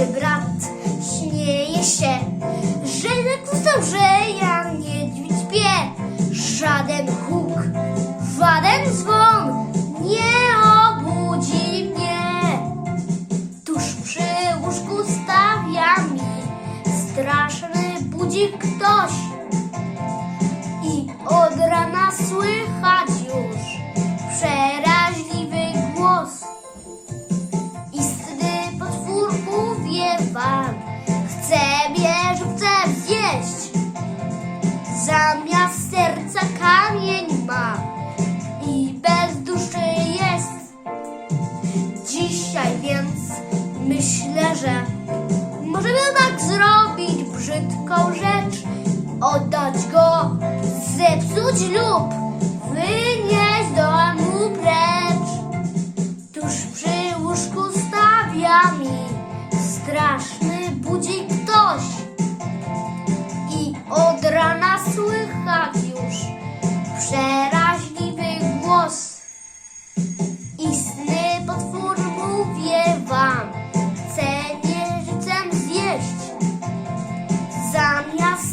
starszy brat śmieje się, że napisał, że ja niedźwiedź śpię. Żaden huk, żaden dzwon nie obudzi mnie. Tuż przy łóżku stawia mi straszny budzik ktoś. I od rana słychać myślę, że możemy tak zrobić brzydką rzecz, oddać go, zepsuć lub wynieść do domu precz. Tuż przy łóżku stawia mi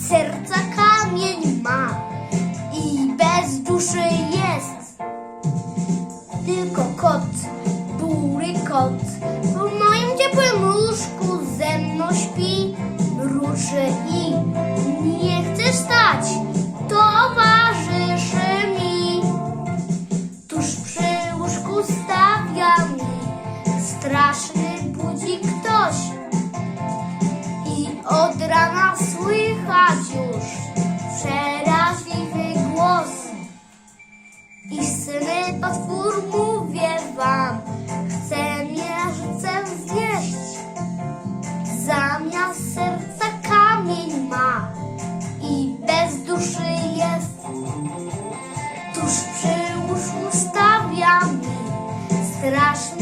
serca kamień ma i bez duszy jest. Tylko kot, bury kot, w moim ciepłym łóżku ze mną śpi, ruszy i nie chce stać, towarzyszy mi. Tuż przy łóżku stawia mi straszny budzik ktoś. I od rana słychać już przeraźliwy głos. I syny potwór mówię wam, chce mnie żywcem zjeść. Zamiast serca kamień ma i bez duszy jest. Tuż przy łóżku stawia mi straszny